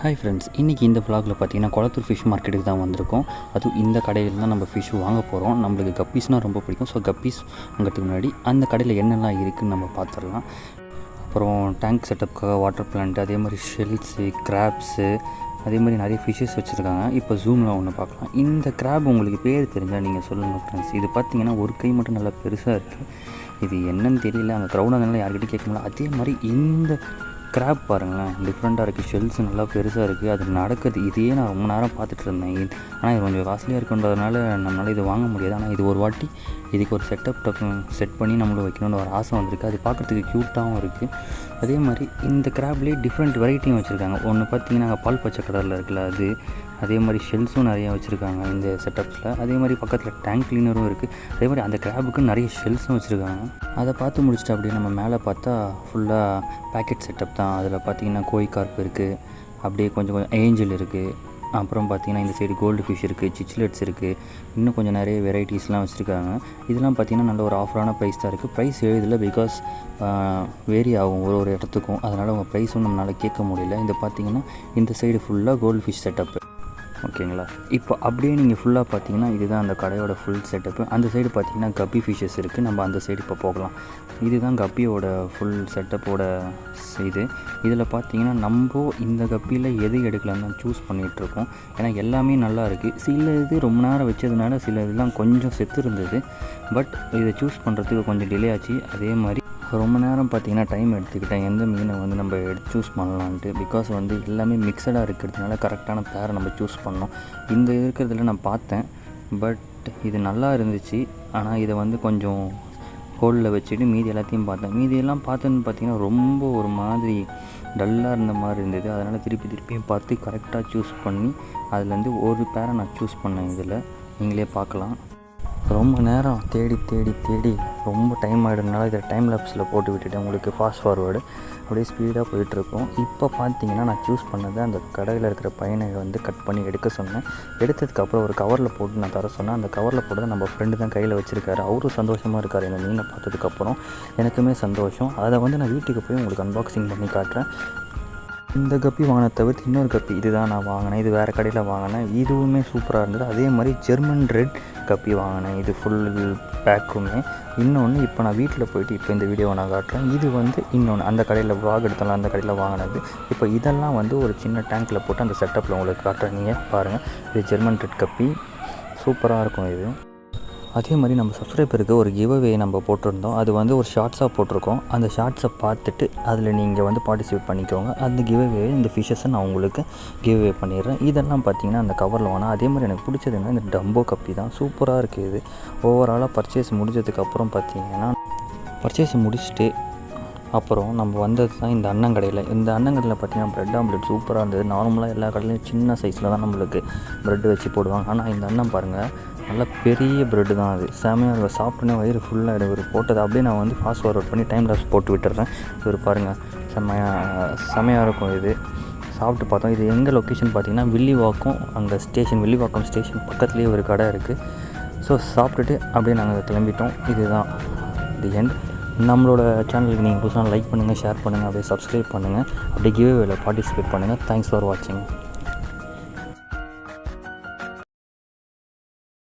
Hi friends இன்றைக்கி இந்த vlogல பார்த்தீங்கன்னா குளத்தூர் ஃபிஷ் மார்க்கெட்டுக்கு தான் வந்திருக்கோம். அதுவும் இந்த கடையில் தான் நம்ம ஃபிஷ் வாங்க போகிறோம் நம்மளுக்கு கப்பீஸ்னால் ரொம்ப பிடிக்கும். ஸோ கப்பீஸ் வாங்கிறதுக்கு முன்னாடி அந்த கடையில் என்னெல்லாம் இருக்குதுன்னு நம்ம பார்த்துடலாம் அப்புறம் டேங்க் செட்டப்புக்காக வாட்டர் பிளான்ட் அதே மாதிரி ஷெல்ஸு கிராப்ஸு அதே மாதிரி நிறைய ஃபிஷ்ஷஸ் வச்சுருக்காங்க. இப்போ ஜூமில் ஒன்று பார்க்கலாம். இந்த கிராப் உங்களுக்கு பேர் தெரிஞ்சால் நீங்கள் சொல்லுங்கள் ஃப்ரெண்ட்ஸ் இது பார்த்தீங்கன்னா ஒரு கை மட்டும் நல்லா பெருசாக இருக்குது இது என்னன்னு தெரியல. அங்கே க்ரௌடாக யார்கிட்ட கேட்க முடியல. அதே மாதிரி இந்த கிராப் பாருங்களேன் டிஃப்ரெண்ட்டாக இருக்குது ஷெல்ஸ் நல்லா பெருசாக இருக்குது அது நடக்குது. இதையே நான் ரொம்ப நேரம் பார்த்துட்டு இருந்தேன். ஆனால் இது கொஞ்சம் காஸ்ட்லியாக இருக்குன்றதுனால நம்மளால் இது வாங்க முடியாது. ஆனால் இது ஒரு வாட்டி இதுக்கு ஒரு செட்டப் டப் செட் பண்ணி நம்மளும் வைக்கணும்னு ஒரு ஆசை வந்திருக்கு. அது பார்க்குறதுக்கு க்யூட்டாகவும் இருக்குது அதே மாதிரி இந்த கிராப்லேயே டிஃப்ரெண்ட் வெரைட்டியும் வச்சுருக்காங்க. ஒன்று பார்த்தீங்கன்னா பால் பச்சை கலரில் இருக்குல்ல அது. அதே மாதிரி ஷெல்ஸும் நிறையா வச்சுருக்காங்க இந்த செட்டப்ஸில் அதே மாதிரி பக்கத்தில் டேங்க் கிளீனரும் இருக்குது அதே மாதிரி அந்த கிராபுக்கு நிறைய ஷெல்ஸும் வச்சுருக்காங்க. அதை பார்த்து முடிச்சுட்டு அப்படியே நம்ம மேலே பார்த்தா ஃபுல்லாக பேக்கெட் செட்டப் தான். அதில் பார்த்தீங்கன்னா கோய் கார்ப் இருக்குது அப்படியே கொஞ்சம் கொஞ்சம் ஏஞ்சல் இருக்குது அப்புறம் பார்த்தீங்கன்னா இந்த சைடு கோல்டு ஃபிஷ் இருக்குது சிச்லெட்ஸ் இருக்குது இன்னும் கொஞ்சம் நிறைய வெரைட்டிஸ்லாம் வச்சுருக்காங்க. இதெல்லாம் பார்த்தீங்கன்னா நல்ல ஒரு ஆஃபரான ப்ரைஸ் தான் இருக்குது ப்ரைஸ் எழுதல பிகாஸ் வேரி ஆகும் ஒரு ஒரு இடத்துக்கும். அதனால் உங்கள் ப்ரைஸும் நம்மளால் கேட்க முடியல. இந்த பார்த்தீங்கன்னா இந்த சைடு ஃபுல்லாக கோல்டு ஃபிஷ் செட்டப்பு ஓகேங்களா? இப்போ அப்படியே நீங்கள் ஃபுல்லாக பார்த்தீங்கன்னா இதுதான் அந்த கடையோட ஃபுல் செட்டப்பு அந்த சைடு பார்த்தீங்கன்னா கப்பி ஃபிஷஸ் இருக்குது நம்ம அந்த சைடு இப்போ போகலாம். இதுதான் கப்பியோட ஃபுல் செட்டப்போட இது. இதில் பார்த்தீங்கன்னா நம்ம இந்த கப்பியில் எது எடுக்கலாம்னு தான் சூஸ் பண்ணிகிட்ருக்கோம் ஏன்னா எல்லாமே நல்லா இருக்குது சில இது ரொம்ப நேரம் வச்சதுனால சில இதெல்லாம் கொஞ்சம் செத்து இருந்தது. பட் இதை சூஸ் பண்ணுறதுக்கு கொஞ்சம் டிலே ஆச்சு. அதே மாதிரி ரொம்ப நேரம் பார்த்தீங்கன்னா டைம் எடுத்துக்கிட்டேன். எந்த மீனை வந்து நம்ம எடுத்து சூஸ் பண்ணலான்ட்டு. பிகாஸ் வந்து எல்லாமே மிக்சடாக இருக்கிறதுனால கரெக்டான பேரை நம்ம சூஸ் பண்ணோம். இந்த இருக்கிறதுல நான் பார்த்தேன். பட் இது நல்லா இருந்துச்சு. ஆனால் இதை வந்து கொஞ்சம் ஹோலில் வச்சுட்டு மீதி எல்லாத்தையும் பார்த்தேன். மீதியெல்லாம் பார்த்தேன்னு பார்த்தீங்கன்னா ரொம்ப ஒரு மாதிரி டல்லாக இருந்த மாதிரி இருந்தது. அதனால் திருப்பி திருப்பியும் பார்த்து கரெக்டாக சூஸ் பண்ணி அதுலேருந்து ஒரு பேரை நான் சூஸ் பண்ணேன் இதில். நீங்களே பார்க்கலாம். ரொம்ப நேரம் தேடி தேடி தேடி ரொம்ப டைம் ஆகிடுறதுனால இதை டைம் லேப்ஸில் போட்டு விட்டுட்டேன். உங்களுக்கு ஃபாஸ்ட் ஃபார்வேர்டு அப்படியே ஸ்பீடாக போயிட்டுருக்கோம். இப்போ பார்த்தீங்கன்னா நான் சூஸ் பண்ணதை அந்த கடையில் இருக்கிற பையனை வந்து கட் பண்ணி எடுக்க சொன்னேன். எடுத்ததுக்கப்புறம் ஒரு கவரில் போட்டு நான் தர சொன்னேன். அந்த கவரில் போட்டு நம்ம ஃப்ரெண்டு தான் கையில் வச்சுருக்காரு. அவரும் சந்தோஷமாக இருக்கார். இந்த மீனை பார்த்ததுக்கப்புறம் எனக்குமே சந்தோஷம். அதை வந்து நான் வீட்டுக்கு போய் உங்களுக்கு அன்பாக்சிங் பண்ணி காட்டுறேன். இந்த கப்பி வாங்கின தவிர்த்து இன்னொரு கப்பி இதுதான் நான் வாங்கினேன். இது வேறு கடையில் வாங்கினேன். இதுவுமே சூப்பராக இருந்தது. அதே மாதிரி ஜெர்மன் ரெட் கப்பி வாங்கினேன். இது ஃபுல் பேக்குமே இன்னொன்று இப்போ நான் வீட்டில் போயிட்டு இப்போ இந்த வீடியோவை நான் காட்டுறேன். இது வந்து இன்னொன்று அந்த கடையில் வாக் எடுத்தாலும் அந்த கடையில் வாங்கினது. இப்போ இதெல்லாம் வந்து ஒரு சின்ன டேங்க்கில் போட்டு அந்த செட்டப்பில் உங்களுக்கு காட்டுறேன். நீங்கள் பாருங்கள் இது ஜெர்மன் ரெட் கப்பி. சூப்பராக இருக்கும் இது. அதே மாதிரி நம்ம சப்ஸ்கிரைபருக்கு ஒரு கிவ்அவே நம்ம போட்டிருந்தோம். அது வந்து ஒரு ஷார்ட்ஸாக போட்டிருக்கோம். அந்த ஷார்ட்ஸை பார்த்துட்டு அதில் நீங்கள் வந்து பார்ட்டிசிபேட் பண்ணிக்கோங்க. அந்த கிவ்அவே இந்த ஃபிஷஸை நான் உங்களுக்கு கிவ்அவே பண்ணிடுறேன். இதெல்லாம் பார்த்தீங்கன்னா அந்த கவரில் வேணாம் அதே மாதிரி எனக்கு பிடிச்சதுன்னா இந்த டம்போ கப்பி தான். சூப்பராக இருக்குது இது. ஓவராலாக பர்ச்சேஸ் முடிஞ்சதுக்கப்புறம் பார்த்தீங்கன்னா பர்ச்சேஸ் முடிச்சுட்டு அப்புறம் நம்ம வந்தது தான் இந்த அன்னங்கடையில். இந்த அன்னங்கடையில் பார்த்தீங்கன்னா ப்ரெட் ஆம்லெட் சூப்பராக இருந்தது. நார்மலாக எல்லா கடையிலையும் சின்ன சைஸில் தான் நம்மளுக்கு ப்ரெட் வச்சு போடுவாங்க. ஆனால் இந்த அண்ணன் பாருங்கள் நல்ல பெரிய ப்ரெட்டு தான் அது. செமையாக இருக்கும். சாப்பிட்டோன்னே வயிறு ஃபுல்லாக இவர் போட்டது அப்படியே நான் வந்து ஃபாஸ்ட் ஃபார்வர்ட் பண்ணி டைம் லாப்ஸ் போட்டு விட்டுறேன். இவர் பாருங்கள் செம்மையாக செமையாக இருக்கும் இது. சாப்பிட்டு பார்த்தோம். இது எங்கள் லொக்கேஷன் பார்த்தீங்கன்னா வில்லிவாக்கம் அங்கே ஸ்டேஷன் வில்லிவாக்கம் ஸ்டேஷன் பக்கத்துலேயே ஒரு கடை இருக்குது ஸோ சாப்பிட்டுட்டு அப்படியே நாங்கள் கிளம்பிட்டோம். இதுதான் தி எண்ட் நம்மளோட சேனலுக்கு நீங்கள் புதுசாக லைக் பண்ணுங்கள் ஷேர் பண்ணுங்கள் அப்படியே சப்ஸ்கிரைப் பண்ணுங்கள் அப்படியே கிவ்வேல பார்ட்டிசிபேட் பண்ணுங்கள் தேங்க்ஸ் ஃபார் வாட்சிங்